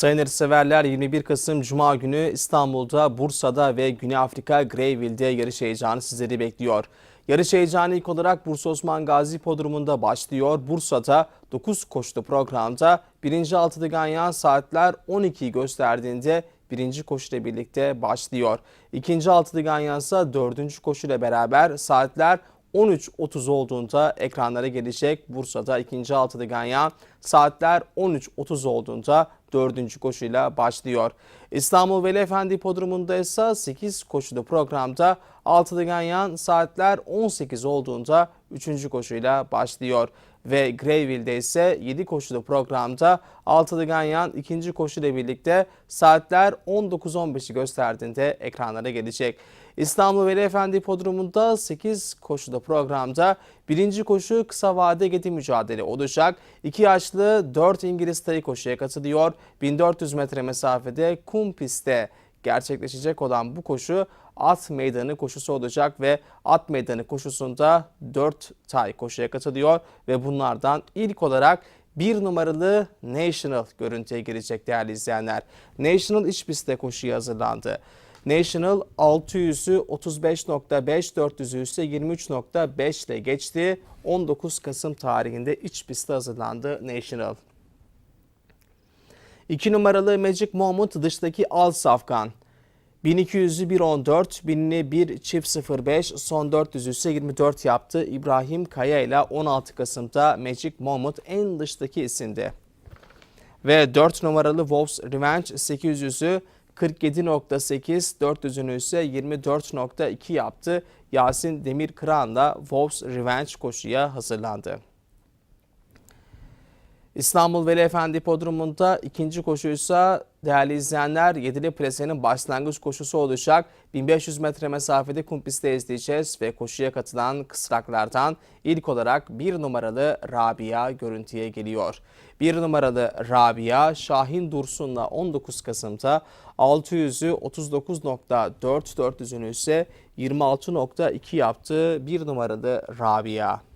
Sayın severler 21 Kasım Cuma günü İstanbul'da, Bursa'da ve Güney Afrika Greyville'de yarış heyecanı sizleri bekliyor. Yarış heyecanı ilk olarak Bursa Osman Gazi Podrumu'nda başlıyor. Bursa'da 9 koşulu programda 1. altılı ganyan saatler 12'yi gösterdiğinde birinci koşuyla birlikte başlıyor. İkinci altılı ganyan ise dördüncü koşuyla beraber saatler 13.30 olduğunda ekranlara gelecek. Bursa'da ikinci altılı ganyan saatler 13.30 olduğunda dördüncü koşuyla başlıyor. İstanbul Veli Efendi Podrumu'nda ise 8 koşulu programda altılı ganyan saatler 18 olduğunda üçüncü koşuyla başlıyor. Ve Greyville'de ise 7 koşulu programda altılı ganyan ikinci koşuyla birlikte saatler 19.15'i gösterdiğinde ekranlara gelecek. İstanbul Veli Efendi Podrumu'nda 8 koşulu programda birinci koşu kısa vade gedi mücadele olacak. 2 yaşlı 4 İngiliz tayı koşuya katılıyor. 1400 metre mesafede kum pistte gerçekleşecek olan bu koşu at meydanı koşusu olacak ve at meydanı koşusunda 4 tay koşuya katılıyor ve bunlardan ilk olarak bir numaralı National görüntüye girecek değerli izleyenler. National iç pistte koşuya hazırlandı. National 600'ü 35.5, 400'ü ise 23.5 ile geçti. 19 Kasım tarihinde iç pistte hazırlandı National. 2 numaralı Magic Moment dıştaki Al Safkan. 1200'ü 1.14, 1000'i 1 çift 05, son 400'ü ise 24 yaptı. İbrahim Kaya ile 16 Kasım'da Magic Moment en dıştaki isimdi. Ve 4 numaralı Wolves Revenge 800'ü 47.8, 400'ünü ise 24.2 yaptı. Yasin Demir Kıran da Wolves Revenge koşuya hazırlandı. İstanbul Veli Efendi Podrumu'nda ikinci koşuysa değerli izleyenler Yedili Plase'nin başlangıç koşusu olacak. 1500 metre mesafede kum pistte izleyeceğiz ve koşuya katılan kısraklardan ilk olarak bir numaralı Rabia görüntüye geliyor. Bir numaralı Rabia Şahin Dursun'la 19 Kasım'da 600'ü 39.4 400'ünü ise 26.2 yaptı. Bir numaralı Rabia.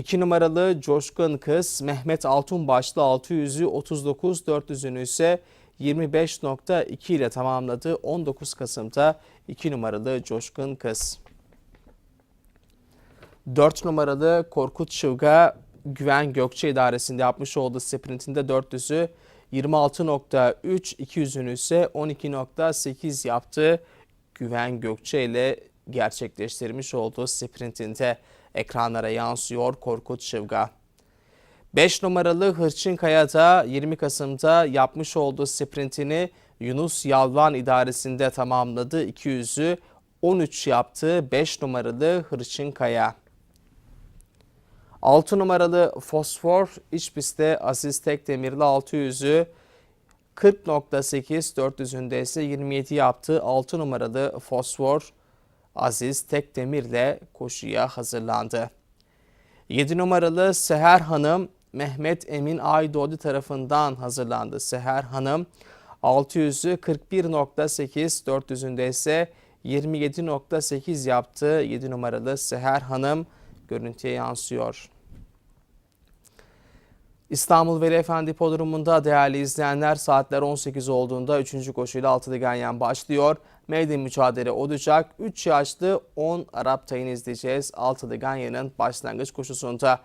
2 numaralı Coşkun Kız Mehmet Altunbaşlı 600'ü 39 400'ünü ise 25.2 ile tamamladı. 19 Kasım'da 2 numaralı Coşkun Kız. 4 numaralı Korkut Çılga Güven Gökçe idaresinde yapmış olduğu sprintinde 400'ü 26.3 200'ünü ise 12.8 yaptı. Güven Gökçe ile gerçekleştirmiş olduğu sprintinde ekranlara yansıyor Korkut Şıvga. 5 numaralı Hırçın Kaya'da 20 Kasım'da yapmış olduğu sprintini Yunus Yalvan idaresinde tamamladı. 200'ü 13 yaptı 5 numaralı Hırçın Kaya. 6 numaralı Fosfor iç pistte Aziz Tekdemirli 600'ü 40.8 400'ünde ise 27 yaptı. 6 numaralı Fosfor Aziz Tekdemir'le koşuya hazırlandı. 7 numaralı Seher Hanım Mehmet Emin Aydoğdu tarafından hazırlandı. Seher Hanım 600'ü 41.8 400'ünde ise 27.8 yaptı. 7 numaralı Seher Hanım görüntüye yansıyor. İstanbul Veli Efendi Podrumu'nda değerli izleyenler saatler 18 olduğunda 3. koşuyla altılı ganyan başlıyor. Meydan mücadele olacak. 3 yaşlı 10 Arap tayını izleyeceğiz. Altılı ganyanın başlangıç koşusunda.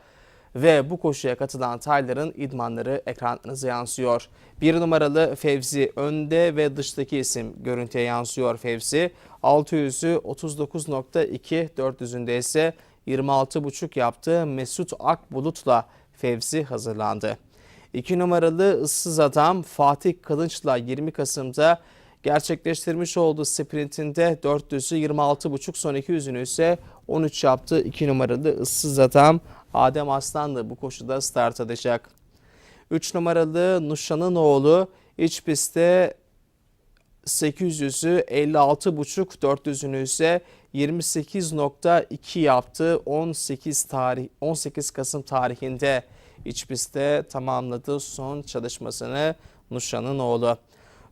Ve bu koşuya katılan tayların idmanları ekranınıza yansıyor. Bir numaralı Fevzi önde ve dıştaki isim görüntüye yansıyor Fevzi. 600'ü 39.2 400'ünde ise 26.5 yaptı. Mesut Akbulut'la Fevzi hazırlandı. 2 numaralı ıssız adam Fatih Kılınç'la 20 Kasım'da gerçekleştirmiş olduğu sprintinde 400'ü 26.5 son 200'ünü ise 13 yaptı. 2 numaralı ıssız adam Adem Aslan da bu koşuda start alacak. 3 numaralı Nuşan'ın oğlu iç pistte 800'ü 56.5 400'ünü ise 28.2 yaptı. 18 tarih 18 Kasım tarihinde iç pistte tamamladı son çalışmasını Nuşan'ın oğlu.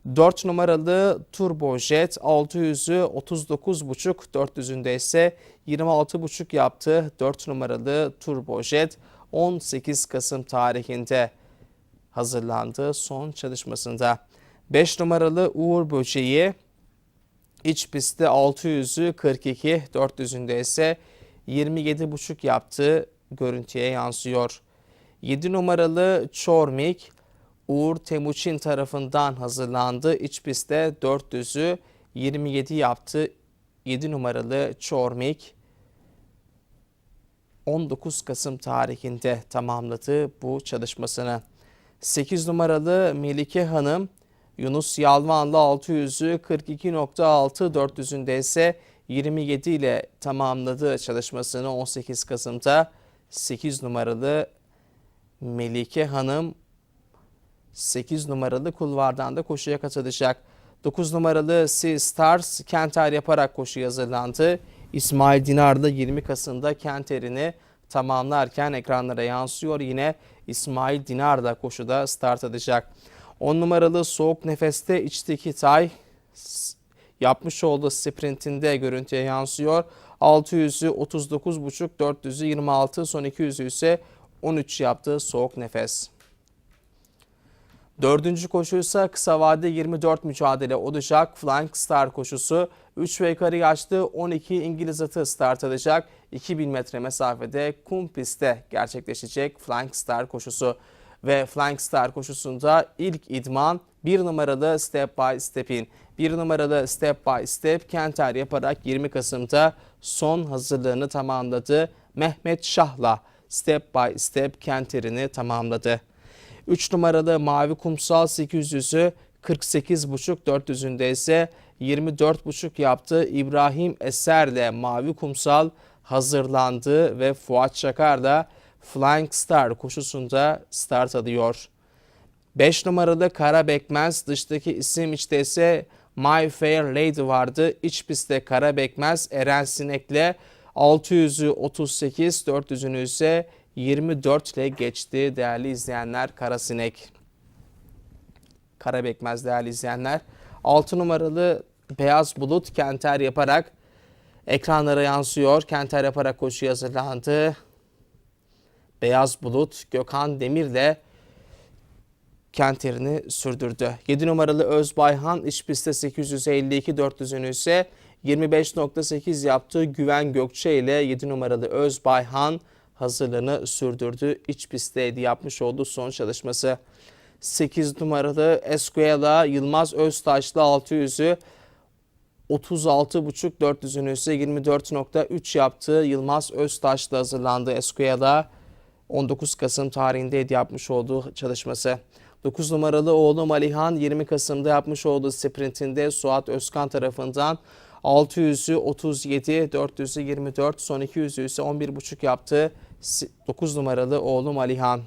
4 numaralı Turbo Jet 600'ü 39.5 400'ünde ise 26.5 yaptı. 4 numaralı Turbo Jet 18 Kasım tarihinde hazırlandı son çalışmasında. 5 numaralı Uğur Böceği iç pistte 600'ü 42, 400'ünde ise 27,5 yaptığı görüntüye yansıyor. 7 numaralı Çormik Uğur Temuçin tarafından hazırlandı. İç pistte 400'ü 27 yaptı. 7 numaralı Çormik 19 Kasım tarihinde tamamladı bu çalışmasını. 8 numaralı Melike Hanım Yunus Yalvan'la 600'ü 42.6 400'ünde ise 27 ile tamamladı çalışmasını 18 Kasım'da 8 numaralı Melike Hanım 8 numaralı kulvardan da koşuya katılacak. 9 numaralı Sea Stars Kenter yaparak koşuya hazırlandı. İsmail Dinar da 20 Kasım'da Kenter'ini tamamlarken ekranlara yansıyor. Yine İsmail Dinar da koşuda start atacak. 10 numaralı Soğuk Nefes'te içteki tay yapmış olduğu sprintinde görüntüye yansıyor. 600'ü 39,5, 400'ü 26, son 200'ü ise 13 yaptı Soğuk Nefes. Dördüncü koşu ise kısa vade 24 mücadele olacak. Flying Star koşusu 3 ve yukarı yaşlı 12 İngiliz atı start alacak. 2000 metre mesafede kum pistte gerçekleşecek Flying Star koşusu. Ve Flying Star koşusunda ilk idman 1 numaralı Step by Step'in 1 numaralı Step by Step Kenter yaparak 20 Kasım'da son hazırlığını tamamladı. Mehmet Şah'la Step by Step Kenter'ini tamamladı. 3 numaralı Mavi Kumsal 800'ü 48,5 400'ünde ise 24,5 yaptı. İbrahim Eser'le Mavi Kumsal hazırlandı ve Fuat Çakar da Flying Star koşusunda start alıyor. 5 numaralı Kara Bekmez dıştaki isim işte ise My Fair Lady vardı. İç pistte Kara Bekmez Eren Sinek'le 600'ü 38 400'ünü ise 24 ile geçti değerli izleyenler Karasinek. Karabekmez değerli izleyenler. 6 numaralı Beyaz Bulut Kenter yaparak ekranlara yansıyor. Kenter yaparak koşu hazırlandı. Beyaz Bulut Gökhan Demir'le Kenter'ini sürdürdü. 7 numaralı Özbayhan iç pistte 852 400'ünü ise 25.8 yaptı. Güven Gökçe ile 7 numaralı Özbayhan hazırlığını sürdürdü. İç pistteydi yapmış olduğu son çalışması. 8 numaralı Esquela Yılmaz Öztaş'la 600'ü 36.5 400'ünü ise 24.3 yaptı. Yılmaz Öztaş'la hazırlandı Esquela. 19 Kasım tarihindeydi yapmış olduğu çalışması. 9 numaralı oğlu Malihan 20 Kasım'da yapmış olduğu sprintinde Suat Özkan tarafından 600'ü 37, 400'ü 24, son 200'ü ise 11,5 yaptı. 9 numaralı oğlum Alihan.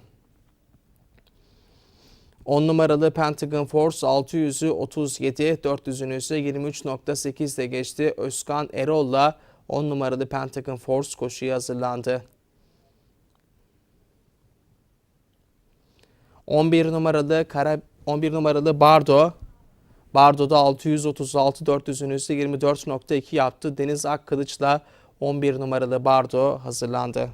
10 numaralı Pentagon Force 600'ü 37, 400'ünü ise 23.8 ile geçti. Özkan Erol'la 10 numaralı Pentagon Force koşuya hazırlandı. 11 numaralı Kara 11 numaralı Bardo Bardo'da 636 400'ün üstü 24.2 yaptı. Deniz Akkılıç'la 11 numaralı Bardo hazırlandı.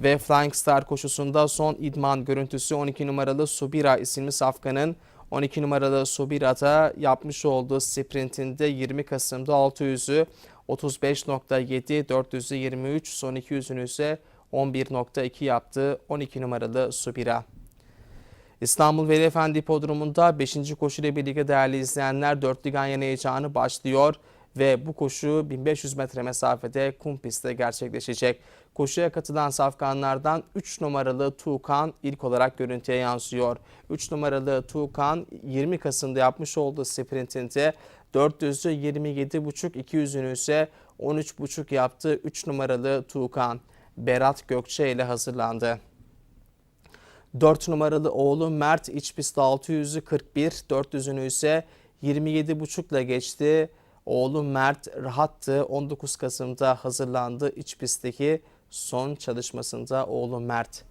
Ve Flying Star koşusunda son idman görüntüsü 12 numaralı Subira isimli safkanın 12 numaralı Subira'da yapmış olduğu sprintinde 20 Kasım'da 600'ü 35.7, 400'ü 23, son 200'ünü ise 11.2 yaptı 12 numaralı Subira. İstanbul Veli Efendi Hipodromu'nda 5. koşu ile birlikte değerli izleyenler dörtlü ganyan heyecanı başlıyor ve bu koşu 1500 metre mesafede kum pistte gerçekleşecek. Koşuya katılan safkanlardan 3 numaralı Tuğkan ilk olarak görüntüye yansıyor. 3 numaralı Tuğkan 20 Kasım'da yapmış olduğu sprintinde 400'ü 27,5 200'ünü ise 13,5 yaptı. 3 numaralı Tuğkan Berat Gökçe ile hazırlandı. 4 numaralı oğlu Mert iç pistte 600'ü 41, 400'ünü ise 27,5 ile geçti. Oğlu Mert rahattı. 19 Kasım'da hazırlandı iç pistteki son çalışmasında oğlu Mert.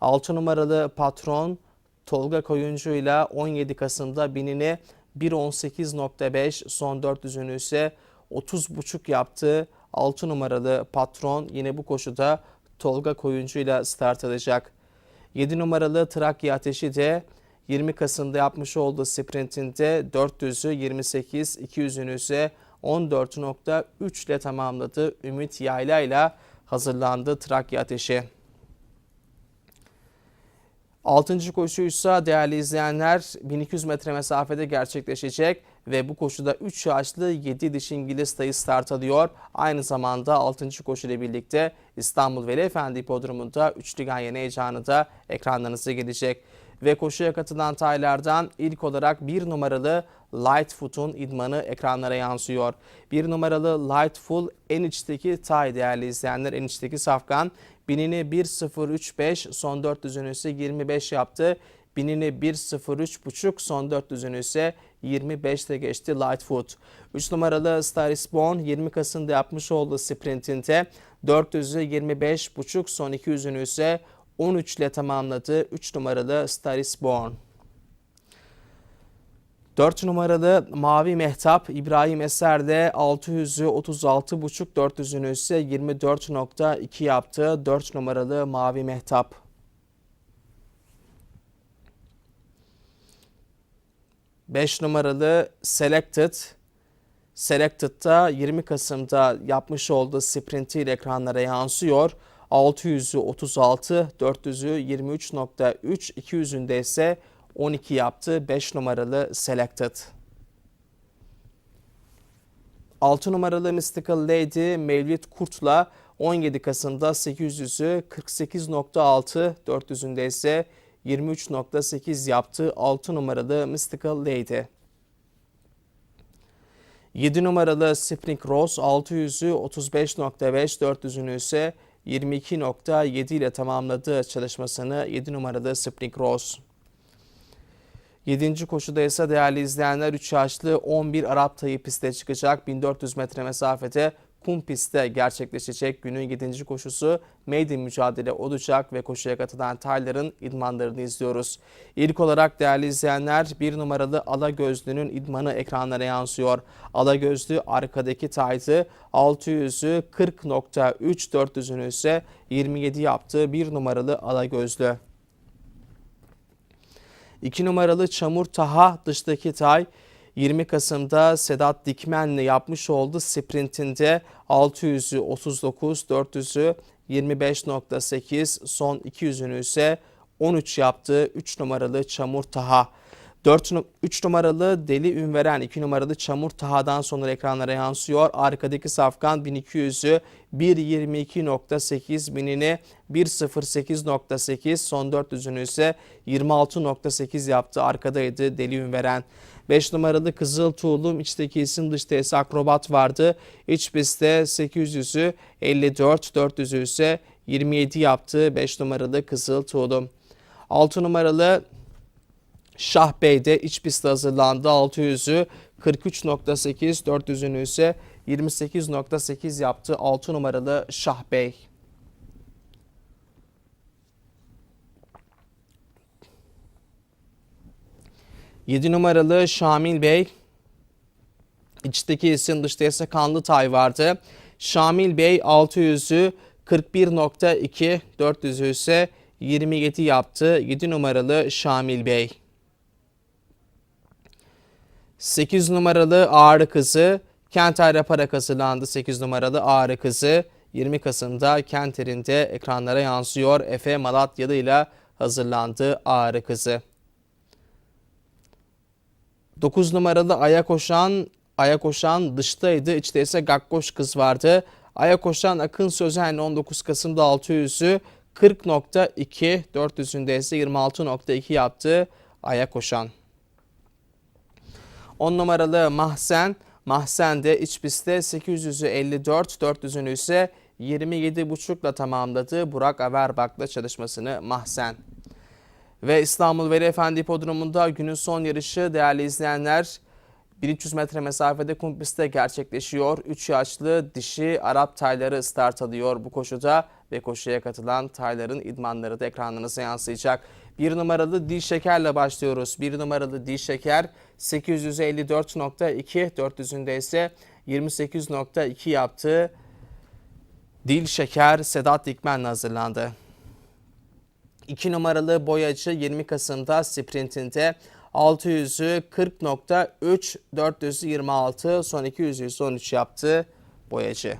6 numaralı patron Tolga Koyuncu ile 17 Kasım'da binini 1.18.5 son 400'ünü ise 30.5 yaptı. 6 numaralı patron yine bu koşuda Tolga Koyuncu ile start alacak. 7 numaralı Trakya Ateşi de 20 Kasım'da yapmış olduğu sprintinde 400'ü 28, 200'ünü ise 14.3 ile tamamladı. Ümit Yayla ile hazırlandı Trakya Ateşi. Altıncı koşuysa değerli izleyenler 1200 metre mesafede gerçekleşecek ve bu koşuda 3 yaşlı 7 diş İngiliz sayı start alıyor. Aynı zamanda 6. koşu ile birlikte İstanbul Veli Efendi Hipodromu'nda üçlü ganyan heyecanı da ekranlarınıza gelecek. Ve koşuya katılan taylardan ilk olarak bir numaralı Lightfoot'un idmanı ekranlara yansıyor. Bir numaralı Lightfoot en içteki tay değerli izleyenler en içteki safkan. Binini 1.035 son 4 düzünü ise 25 yaptı. Binini 1.03.5 son 4 düzünü ise 25'te geçti Lightfoot. 3 numaralı Star is Born 20 Kasım'da yapmış olduğu sprintinde 400'ü 25.5 son 200'ünü ise 13 ile tamamladı 3 numaralı Star is Born. 4 numaralı Mavi Mehtap İbrahim Eser'de 600'ü 36.5 400'ünü ise 24.2 yaptı 4 numaralı Mavi Mehtap. Beş numaralı Selected. Selected'da 20 Kasım'da yapmış olduğu sprintiyle ekranlara yansıyor. 600'ü 36, 400'ü 23.3, 200'ünde ise 12 yaptı 5 numaralı Selected. 6 numaralı Mystical Lady Mevlid Kurt'la 17 Kasım'da 800'ü 48.6, 400'ünde ise 23.8 yaptı 6 numaralı Mystical Lady. 7 numaralı Spring Rose 600'ü 35.5, 400'ünü ise 22.7 ile tamamladı çalışmasını 7 numaralı Spring Rose. 7. koşuda ise değerli izleyenler 3 yaşlı 11 Arap tayı piste çıkacak. 1400 metre mesafede kum pistte gerçekleşecek günün 7. koşusu maiden mücadele olacak ve koşuya katılan tayların idmanlarını izliyoruz. İlk olarak değerli izleyenler bir numaralı Ala Gözlü'nün idmanı ekranlara yansıyor. Ala Gözlü arkadaki taydı 600'ü 40.3 400'ünü ise 27 yaptığı bir numaralı Ala Gözlü. 2 numaralı Çamur Taha dıştaki tay 20 Kasım'da Sedat Dikmen'le yapmış olduğu sprintinde 600'ü 39, 400'ü 25.8, son 200'ünü ise 13 yaptı 3 numaralı Çamur Taha. 4, 3 numaralı Deli Ünveren 2 numaralı Çamur Taha'dan sonra ekranlara yansıyor. Arkadaki Safkan 1200'ü 1.22.8 binini 1.08.8 son 400'ünü ise 26.8 yaptı. Arkadaydı Deli Ünveren. 5 numaralı Kızıl Tuğlum içteki isim dışta ise akrobat vardı. İç pistte 800'ü 54, 400'ü ise 27 yaptı. 5 numaralı Kızıl Tuğlum. 6 numaralı Şah Bey'de iç pistte hazırlandı. 600'ü 43.8, 400'ünü ise 28.8 yaptı. 6 numaralı Şah Bey. Yedi numaralı Şamil Bey. İçteki isim dışta ise Kanlı Tay vardı. Şamil Bey 600'ü 41.2, 400'ü ise 27 yaptı. 7 numaralı Şamil Bey. 8 numaralı Ağrı Kızı Kenter para kazılandı 8 numaralı Ağrı Kızı 20 Kasım'da Kenter'inde ekranlara yansıyor. Efe Malatyalı ile hazırlandı Ağrı Kızı. 9 numaralı Aya Koşan Aya Koşan dıştaydı. İçte ise Gakkoş Kız vardı. Aya Koşan Akın Sözen 19 Kasım'da 600'ü 40.2 400'ünde ise 26.2 yaptı Aya Koşan. 10 numaralı Mahsen. Mahsen de iç pistte 800'ü 54, 400'ünü ise 27.5 ile tamamladı. Burak Averbak'la çalışmasını Mahsen. Ve İstanbul Veli Efendi Hipodromu'nda günün son yarışı değerli izleyenler 1300 metre mesafede kum pistte gerçekleşiyor. 3 yaşlı dişi Arap tayları start alıyor bu koşuda ve koşuya katılan tayların idmanları da ekranlarınıza yansıyacak. Bir numaralı Dil Şeker'le başlıyoruz. Bir numaralı Dil Şeker 854.2, 400'ünde ise 28.2 yaptı. Dil Şeker Sedat Dikmen'le hazırlandı. 2 numaralı boyacı 20 Kasım'da sprintinde 600'ü 40.3 426 son 200'ü son 3 yaptı boyacı.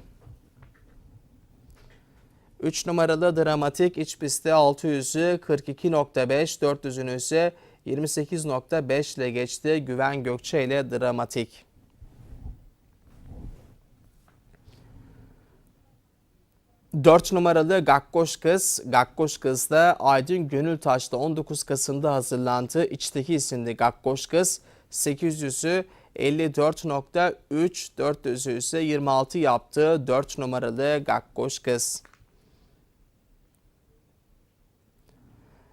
3 numaralı dramatik iç pistte 600'ü 42.5 400'ünü ise 28.5 ile geçti Güven Gökçe ile dramatik. Dört numaralı Gakkoş Kız, Gakkoş Kız da Aydın Gönültaş'ta 19 Kasım'da hazırlandı. İçteki isimli Gakkoş Kız 800'ü 54.3, 400'ü ise 26 yaptı. 4 numaralı Gakkoş Kız.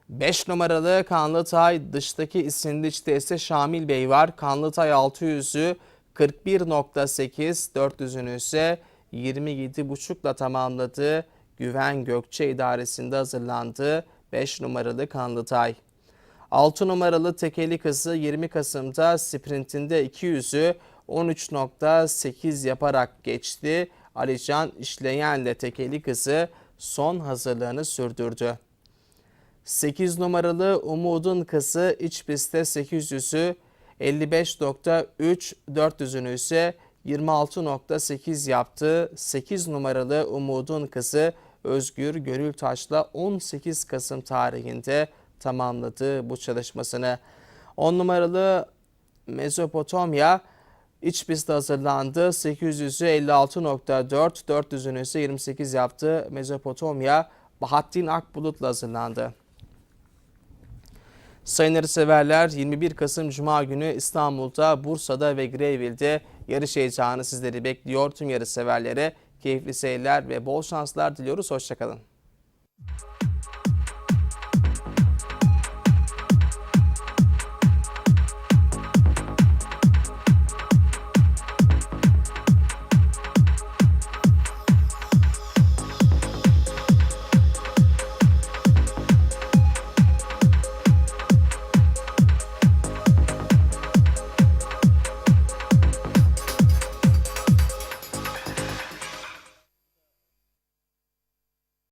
5 numaralı Kanlıtay dıştaki isimli içte ise Şamil Bey var. Kanlıtay 600'ü 41.8, 400'ünü ise 27.5'la tamamladı. Güven Gökçe idaresinde hazırlandı. 5 numaralı Kanlıtay. 6 numaralı tekeli kızı 20 Kasım'da sprintinde 200'ü 13.8 yaparak geçti. Alican İşleyen'le tekeli kızı son hazırlığını sürdürdü. 8 numaralı Umud'un kızı iç pistte 800'ü 55.3 400'ünü ise 26.8 yaptı. 8 numaralı Umud'un kızı Özgür Görültaş'la 18 Kasım tarihinde tamamladı bu çalışmasını. 10 numaralı Mezopotamya iç pistte hazırlandı. 800'ü 56.4, 400'ünü ise 28 yaptı. Mezopotamya Bahattin Akbulut'la hazırlandı. Sayın severler 21 Kasım Cuma günü İstanbul'da, Bursa'da ve Greyville'de yarış heyecanı sizleri bekliyor. Tüm yarış severlere keyifli seyirler ve bol şanslar diliyoruz. Hoşçakalın.